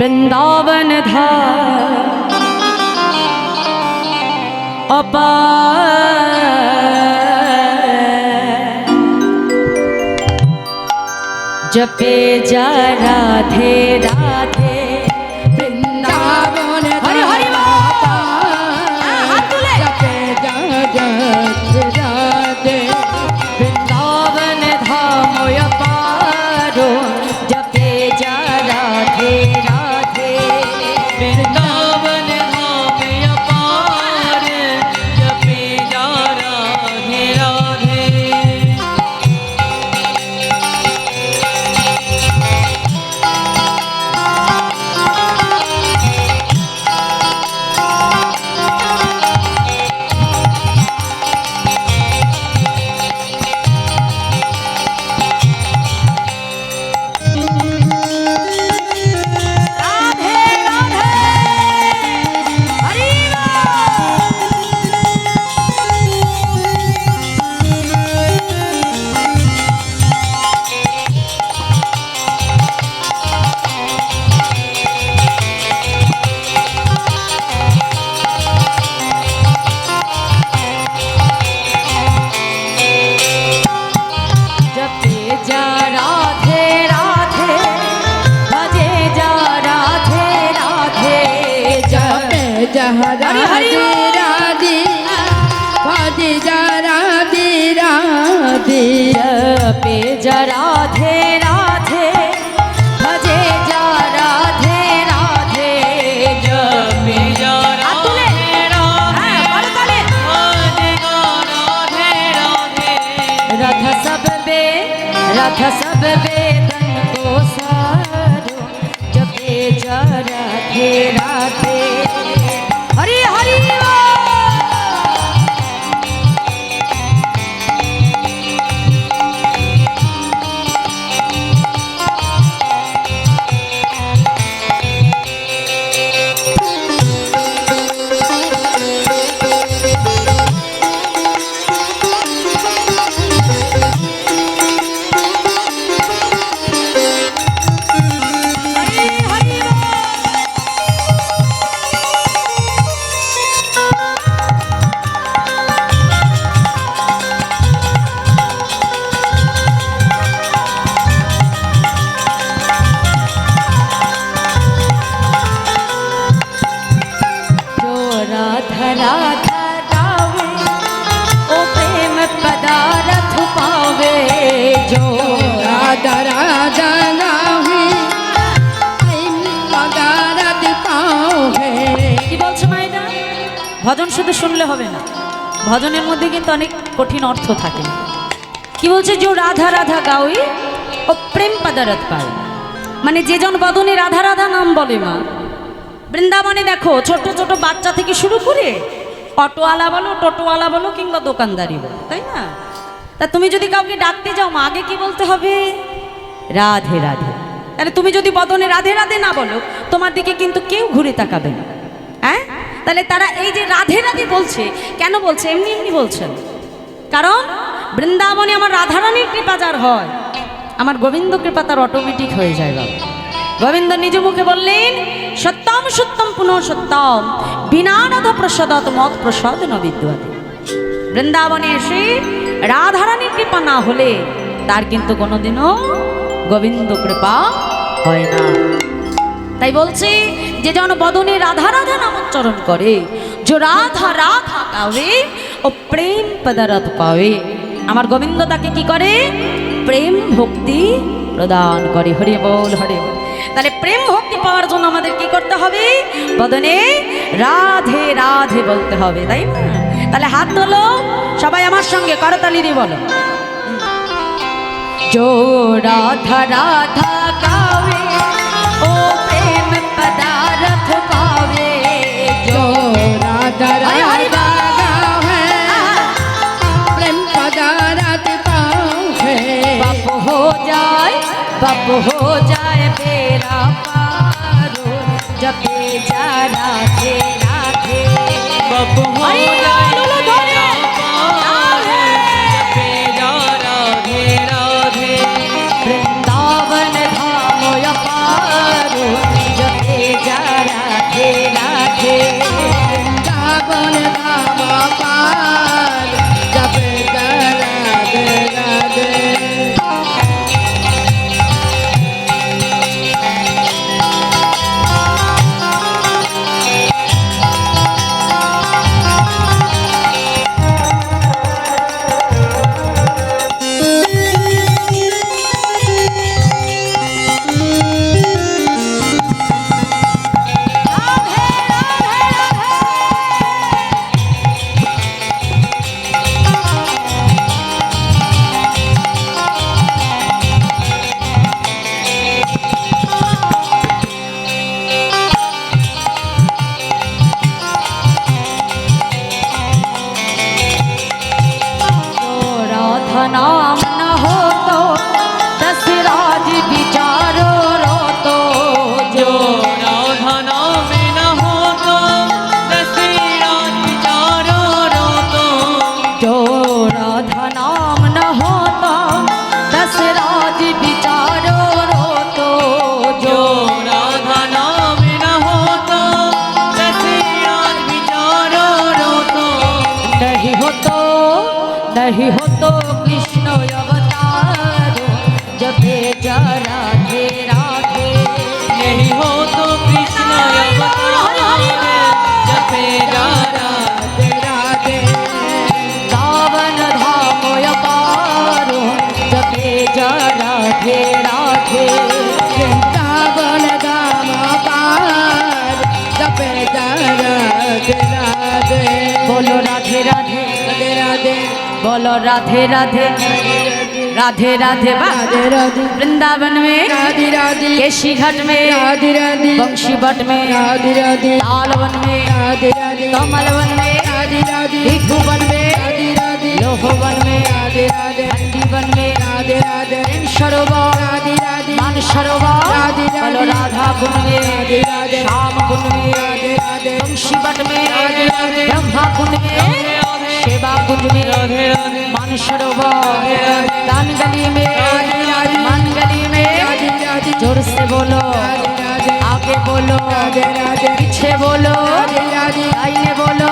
বৃন্দাবন ধপ জপে যা রাধে রাধে। जहाँ राधे राधे राधे जा राधे राधे। पे जा राधे राधे भजे जा राधे राधे। जपे जा राधे राधे हाँ, भजे जा राधे राधे। रथ सब बे रथ सब बे तन को सारो। जपे जा राधे राधे ভজন শুধু শুনলে হবে না। ভজনের মধ্যে কিন্তু অনেক কঠিন অর্থ থাকে। কি বলছে? যে রাধা রাধা গাওই ও প্রেম পদারথ পায় মানে যে জন বদনে রাধা রাধা নাম বলে মা। বৃন্দাবনে দেখো ছোট ছোট বাচ্চা থেকে শুরু করে অটোওয়ালা বলো, টোটোওয়ালা বলো কিংবা দোকানদারি বলো, তাই না? তা তুমি যদি কাউকে ডাকতে যাও, মা আগে কি বলতে হবে? রাধে রাধে। তাহলে তুমি যদি বদনে রাধে রাধে না বলো, তোমার দিকে কিন্তু কেউ ঘুরে তাকাবে না। হ্যাঁ তাহলে তারা এই যে রাধে রাধে বলছে, কেন বলছে? এমনি এমনি বলছেন। কারণ বৃন্দাবনে আমার রাধারানীর কৃপা যার হয়, আমার গোবিন্দ কৃপা তার অটোমেটিক হয়ে যায় বাবা। গোবিন্দ নিজ মুখে বললেন, সত্যম সত্যম পুনঃ সত্যম বিনানাথ প্রসাদত মত প্রসাদ ন বিদ্যুয়াতে বৃন্দাবনে এসে রাধারানীর কৃপা না হলে তার কিন্তু কোনোদিনও গোবিন্দ কৃপা হয় না। তাই বলছি যে যেন বদনে রাধা রাধা নামোচ্চারণ করে। যে রাধা রাধা গাওয়ে ও প্রেম পদারত পাওয়ে। আমার গোবিন্দ তাকে কি করে? প্রেম ভক্তি প্রদান করে। হরে বল হরে বল। তাহলে প্রেম ভক্তি পাওয়ার জন্য আমাদের কি করতে হবে? বদনে রাধে রাধে বলতে হবে, তাই না? তাহলে হাত তোলো, সবাই আমার সঙ্গে করতালি দিয়ে বলো। যো রাধা রাধা কা हो जाए मेरा पारो जब बेचारा तेरा थे बब हो नहीं हो तो कृष्ण अवतार, जब भेजा राधे यही हो तो कृष्ण अवतार जपे राधा राधे राधे। सावन धाम अपारो, जब भेजा राधे राधे। वृंदावन धाम पार जपे राधे राधे। बोलो राधे राधे राधे राधे। बोलो राधे राधे राधे राधे वाह। राधे राधे वृंदावन में राधे राधे केशी घाट में राधे राधे बंशी बट में राधे राधे तालवन में राधे राधे कमलवन में राधे राधे भिक्षुवन में राधे राधे लोहवन में राधे राधे अंडीवन में राधे राधे प्रेम सरोवर राधे राधे मान सरोवर राधे राधे। बोलो राधा कुंड में राधे राधे श्याम कुंड में राधे राधे बंशी बट में राधे राधे। ब्रह्मा कुंड में সেবা বুঝবে মানুষের সরোবর গান গালি মে মান গালি মে। জোর সে বলো আগে বলো পিছে বলো আইনে বলো।